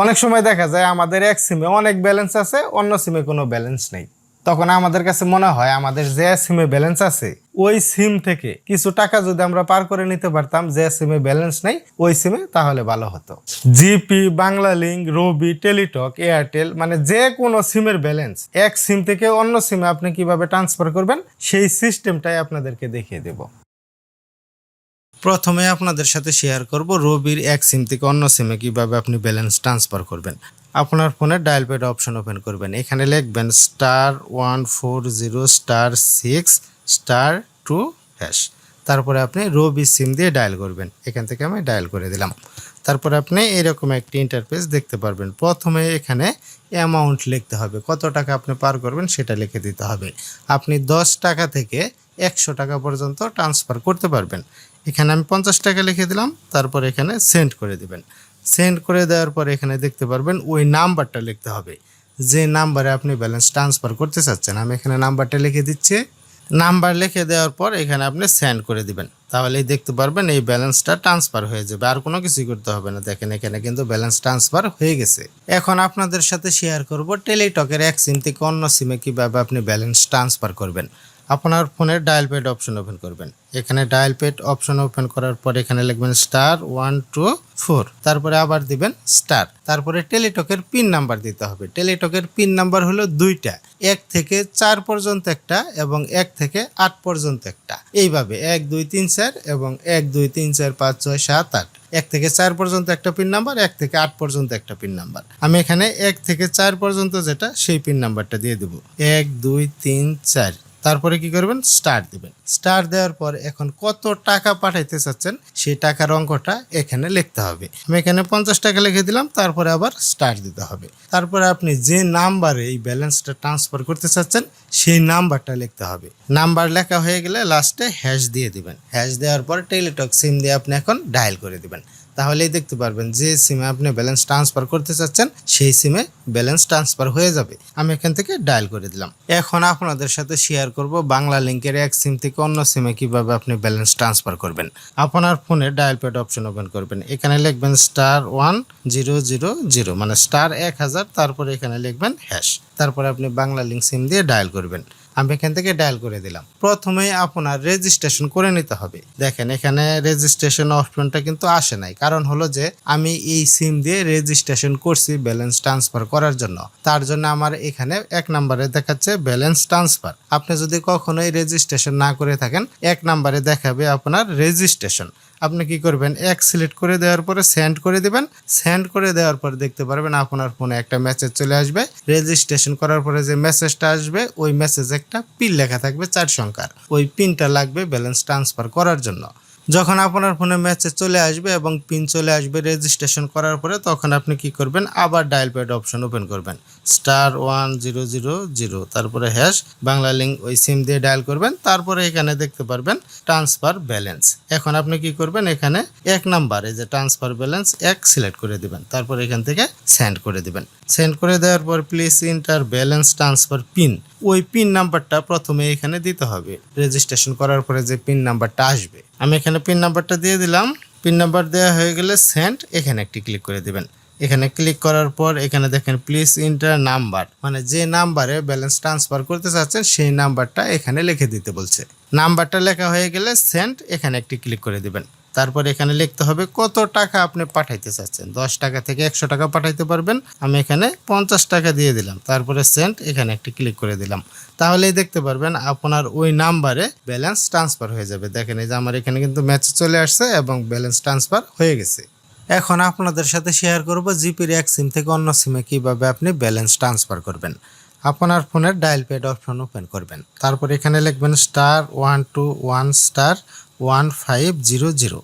অনেক সময় দেখা যায় আমাদের এক সিমে অনেক ব্যালেন্স আছে, অন্য সিমে কোনো ব্যালেন্স নেই। তখন আমাদের কাছে মনে হয় আমাদের যে সিমে ব্যালেন্স আছে, ওই সিম থেকে কিছু টাকা যদি আমরা পার করে নিতে পারতাম, যে সিমে ব্যালেন্স নেই, ওই সিমে তাহলে ভালো হতো। GP Banglalink Robi Teletalk Airtel মানে যে কোনো সিমের ব্যালেন্স এক সিম থেকে অন্য সিমে আপনি কীভাবে ট্রান্সফার করবেন, সেই সিস্টেমটাই আপনাদেরকে দেখিয়ে দেব। প্রথমে আপনাদের সাথে শেয়ার করব রবির এক সিম থেকে অন্য সিমে কীভাবে আপনি ব্যালেন্স ট্রান্সফার করবেন। আপনার ফোনে ডায়াল প্যাড অপশন ওপেন করবেন। এখানে লিখবেন star one four zero star six star two hash তারপরে আপনি রবি সিম দিয়ে ডায়াল করবেন। এখান থেকে আমি ডায়াল করে দিলাম। তারপরে আপনি এরকম একটি ইন্টারফেস দেখতে পারবেন। প্রথমে এখানে অ্যামাউন্ট লিখতে হবে। কত টাকা আপনি পার করবেন সেটা লিখে দিতে হবে। আপনি দশ টাকা থেকে একশো টাকা পর্যন্ত ট্রান্সফার করতে পারবেন। এখানে আমি পঞ্চাশ টাকা লিখে দিলাম, তারপর এখানে সেন্ড করে দিবেন। সেন্ড করে দেওয়ার পর এখানে দেখতে পারবেন ওই নাম্বারটা লিখতে হবে। যে নাম্বারে আপনি ব্যালেন্স ট্রান্সফার করতে চাচ্ছেন, আমি এখানে নাম্বারটা লিখে দিচ্ছি। নাম্বার লিখে দেওয়ার পর এখানে আপনি সেন্ড করে দিবেন। তাহলেই দেখতে পারবেন এই ব্যালেন্সটা ট্রান্সফার হয়ে যাবে। আর কোনো কিছুই করতে হবে না। দেখেন, এখানে কিন্তু ব্যালেন্স ট্রান্সফার হয়ে গেছে। এখন আপনাদের সাথে শেয়ার করব টেলিটকের এক সিম থেকে অন্য সিমে কীভাবে আপনি ব্যালেন্স ট্রান্সফার করবেন। আপনার ফোনের ডায়াল প্যাড অপশন ওপেন করবেন। এখানে ডায়াল প্যাড অপশন ওপেন করার পর এখানে লিখবেন স্টার ওয়ান টু ফোর। তারপরে আবার দিবেন স্টার। তারপরে টেলিটকের পিন নাম্বার দিতে হবে। টেলিটকের পিন নাম্বার হলো দুইটা। এক থেকে চার পর্যন্ত একটা এবং এক থেকে আট পর্যন্ত একটা। এইভাবে এক, দুই, তিন, চার এবং এক, দুই, তিন, চার, পাঁচ, ছয়, সাত, আট। এক থেকে চার পর্যন্ত একটা পিন নাম্বার, এক থেকে আট পর্যন্ত একটা পিন নাম্বার। আমি এখানে এক থেকে চার পর্যন্ত যেটা, সেই পিন নাম্বারটা দিয়ে দেবো। এক, দুই, তিন, চার। তারপরে কি করবেন? স্টার দিবেন। স্টার দেওয়ার পর এখন কত টাকা পাঠাইতে চাচ্ছেন, সেই টাকার অঙ্কটা এখানে লিখতে হবে। আমি এখানে পঞ্চাশ টাকা লিখে দিলাম, তারপরে আবার স্টার দিতে হবে। তারপরে আপনি যে নাম্বারে এই ব্যালেন্সটা ট্রান্সফার করতে চাচ্ছেন, সেই নাম্বারটা লিখতে হবে। নাম্বার লেখা হয়ে গেলে লাস্টে হ্যাশ দিয়ে দিবেন। হ্যাশ দেওয়ার পর টেলিটক সিম দিয়ে আপনি এখন ডায়াল করে দিবেন। তাহলেই দেখতে পারবেন যে সিমে আপনি ব্যালেন্স ট্রান্সফার করতে চাচ্ছেন, সেই সিমে ব্যালেন্স ট্রান্সফার হয়ে যাবে। আমি এখান থেকে ডায়াল করে দিলাম। এখন আপনাদের সাথে শেয়ার করব বাংলা লিঙ্কের এক সিম থেকে অন্য সিমে কীভাবে আপনি ব্যালেন্স ট্রান্সফার করবেন। আপনার ফোনে ডায়াল প্যাড অপশন ওপেন করবেন। এখানে লিখবেন star one zero zero zero মানে স্টার এক হাজার, তারপরে এখানে লিখবেন হ্যাশ তারপরে আপনি বাংলা লিঙ্ক সিম দিয়ে ডায়াল করবেন। আমি এখান থেকে ডায়াল করে দিলাম। প্রথমে আপনার রেজিস্ট্রেশন করে নিতে হবে। দেখেন এখানে রেজিস্ট্রেশন অপশনটা কিন্তু আসে নাই কারণ হলো যে আমি এই সিম দিয়ে রেজিস্ট্রেশন করছি ব্যালেন্স ট্রান্সফার করার জন্য। তার জন্য আমার এখানে এক নম্বরে দেখাচ্ছে ব্যালেন্স ট্রান্সফার আপনি যদি কখনোই রেজিস্ট্রেশন না করে থাকেন, এক নম্বরে দেখাবে আপনার রেজিস্ট্রেশন আপনি কি করবেন, এক সিলেক্ট করে দেওয়ার পরে সেন্ড করে দেবেন। সেন্ড করে দেওয়ার পর দেখতে পারবেন আপনার ফোনে একটা মেসেজ চলে আসবে। রেজিস্ট্রেশন করার পরে যে মেসেজটা আসবে, ওই মেসেজ একটা পিন লেখা থাকবে চার সংখ্যার। ওই পিনটা লাগবে ব্যালেন্স ট্রান্সফার করার জন্য। যখন আপনার ফোনে মেসেজ চলে আসবে এবং পিন চলে আসবে রেজিস্ট্রেশন করার পরে তখন আপনি কি করবেন? আবার ডায়াল প্যাড অপশন ওপেন করবেন। Star one zero zero zero তারপরে হ্যাশ বাংলা লিঙ্ক ওই সিম দিয়ে ডায়াল করবেন। তারপরে এখানে দেখতে পারবেন ট্রান্সফার ব্যালেন্স এখন আপনি কি করবেন? এখানে এক নাম্বারে যে ট্রান্সফার ব্যালেন্স এক সিলেক্ট করে দিবেন। তারপর এখান থেকে সেন্ড করে দিবেন। সেন্ড করে দেওয়ার পর please enter balance transfer PIN ওই পিন নাম্বারটা প্রথমে এখানে দিতে হবে। রেজিস্ট্রেশন করার পরে যে পিন নাম্বারটা আসবে। আমি এখানে পিন নাম্বারটা দিয়ে দিলাম। পিন নাম্বার দেওয়া হয়ে গেলে সেন্ড এখানে একটি ক্লিক করে দেবেন। এখানে ক্লিক করার পর এখানে দেখেন প্লিজ ইন্টার নাম্বার মানে যে নাম্বারে ব্যালেন্স ট্রান্সফার করতে চাচ্ছেন, সেই নাম্বারটা এখানে লিখে দিতে বলছে। নাম্বারটা লেখা হয়ে গেলে সেন্ড এখানে একটি ক্লিক করে দিবেন। তারপর এখানে লিখতে হবে কত টাকা আপনি পাঠাইতে চাচ্ছেন। দশ টাকা থেকে একশো টাকা পাঠাইতে পারবেন। আমি এখানে পঞ্চাশ টাকা দিয়ে দিলাম। তারপরে সেন্ট এখানে একটি ক্লিক করে দিলাম। তাহলেই দেখতে পারবেন আপনার ওই নাম্বারে ব্যালেন্স ট্রান্সফার হয়ে যাবে। দেখেন এই যে আমার এখানে কিন্তু ম্যাচ চলে আসছে এবং ব্যালেন্স ট্রান্সফার হয়ে গেছে। এখন আপনাদের সাথে শেয়ার করব জিপির এক সিম থেকে অন্য সিমে কীভাবে আপনি ব্যালেন্স ট্রান্সফার করবেন। আপনার ফোনের ডায়াল প্যাড অপশন ওপেন করবেন। তারপর এখানে লিখবেন star one two one star one five zero zero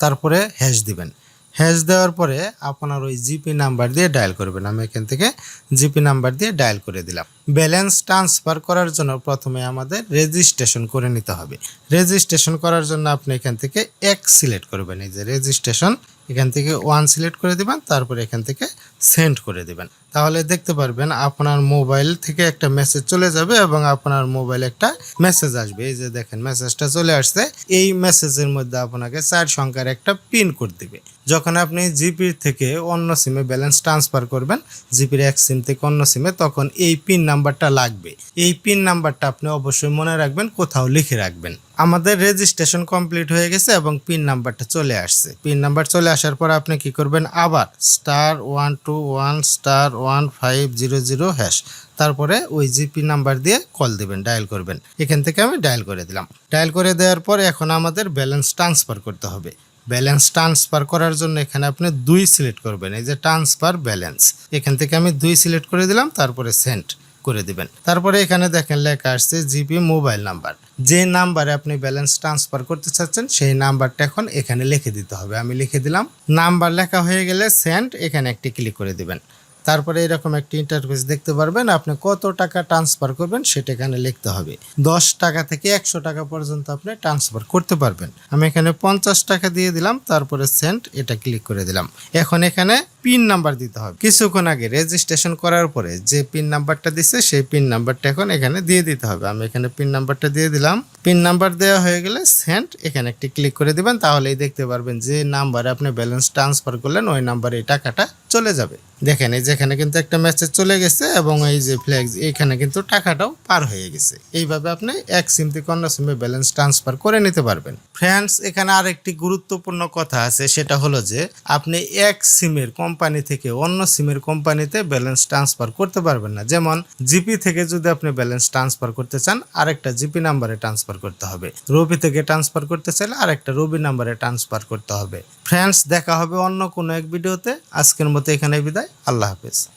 তারপরে হ্যাশ দিবেন। হ্যাশ দেওয়ার পরে আপনার ওই জিপি নাম্বার দিয়ে ডায়াল করবেন। আমি এখান থেকে জিপি নাম্বার দিয়ে ডায়াল করে দিলাম। ব্যালেন্স ট্রান্সফার করার জন্য প্রথমে আমাদের রেজিস্ট্রেশন করে নিতে হবে। রেজিস্ট্রেশন করার জন্য আপনি এখান থেকে এক সিলেক্ট করবেন। এই যে রেজিস্ট্রেশন, এখান থেকে ওয়ান সিলেক্ট করে দেবেন, তারপরে এখান থেকে সেন্ড করে দেবেন। তাহলে দেখতে পারবেন আপনার মোবাইল থেকে একটা মেসেজ চলে যাবে এবং আপনার মোবাইলে একটা মেসেজ আসবে। এই যে দেখেন, মেসেজটা চলে আসছে। এই মেসেজের মধ্যে আপনাকে চার সংখ্যার একটা পিন কোড দিবে। যখন আপনি জিপির থেকে অন্য সিমে ব্যালেন্স ট্রান্সফার করবেন, জিপির এক সিম থেকে অন্য সিমে, তখন এই পিন নাম্বারটা লাগবে। এই পিন নাম্বারটা আপনি অবশ্যই মনে রাখবেন, কোথাও লিখে রাখবেন। আমাদের রেজিস্ট্রেশন কমপ্লিট হয়ে গেছে এবং পিন নাম্বারটা চলে আসছে। পিন নাম্বার চলে আসার পর আপনি কি করবেন? আবার star one two one star one five zero zero hash তারপরে ওই জিপি নাম্বার দিয়ে কল দিবেন ডায়াল করবেন। এখান থেকে আমি ডায়াল করে দিলাম। ডায়াল করে দেওয়ার পর এখন আমাদের ব্যালেন্স ট্রান্সফার করতে হবে। ব্যালেন্স ট্রান্সফার করার জন্য এখানে আপনি দুই সিলেক্ট করবেন, এই যে ট্রান্সফার ব্যালেন্স এখান থেকে আমি দুই সিলেক্ট করে দিলাম, তারপরে সেন্ড করে দিবেন। তারপরে এখানে দেখেন লেখা আসছে জিপি মোবাইল নাম্বার। যে নাম্বারে আপনি ব্যালেন্স ট্রান্সফার করতে চাচ্ছেন, সেই নাম্বারটা এখন এখানে লিখে দিতে হবে। আমি লিখে দিলাম, নাম্বার লেখা হয়ে গেলে সেন্ড, এখানে একটি ক্লিক করে দিবেন। তারপরে এরকম একটি ইন্টারফেস দেখতে পারবেন, আপনি কত টাকা ট্রান্সফার করবেন সেটা এখানে লিখতে হবে। দশ টাকা থেকে একশো টাকা পর্যন্ত আপনি ট্রান্সফার করতে পারবেন। আমি এখানে পঞ্চাশ টাকা দিয়ে দিলাম, তারপরে সেন্ট এটা ক্লিক করে দিলাম। এখন এখানে পিন নাম্বার দিতে হবে। কিছুক্ষণ আগে রেজিস্ট্রেশন করার পরে যে পিন নাম্বারটা দিচ্ছে সেই পিন নাম্বারটা এখন এখানে দিয়ে দিতে হবে। আমি এখানে পিন নাম্বারটা দিয়ে দিলাম। পিন নাম্বার দেওয়া হয়ে গেলে সেন্ট এখানে একটি ক্লিক করে দিবেন, তাহলেই দেখতে পারবেন যে নাম্বারে আপনি ব্যালেন্স ট্রান্সফার করলেন, ওই নাম্বারে এই টাকাটা চলে যাবে। দেখেন, এই যেখানে কিন্তু একটা মেসেজ চলে গেছে এবং এই যে ফ্ল্যাক্স এখানে কিন্তু টাকাটাও পার হয়ে গেছে। এইভাবে আপনি এক সিম থেকে অন্য সিমে ব্যালেন্স ট্রান্সফার করে নিতে পারবেন। ফ্রেন্ডস এখানে আরেকটি গুরুত্বপূর্ণ কথা আছে, সেটা হলো যে আপনি এক সিমের কোম্পানি থেকে অন্য সিমের কোম্পানিতে ব্যালেন্স ট্রান্সফার করতে পারবেন না। যেমন জিপি থেকে যদি আপনি ব্যালেন্স ট্রান্সফার করতে চান, আরেকটা জিপি নাম্বারে ট্রান্সফার করতে হবে। রবি থেকে ট্রান্সফার করতে চাইলে আরেকটা রবি নাম্বারে ট্রান্সফার করতে হবে। ফ্রেন্ডস দেখা হবে অন্য কোনো এক ভিডিওতে আজকের মতো এখানে বিদায়। আল্লাহ হাফেজ।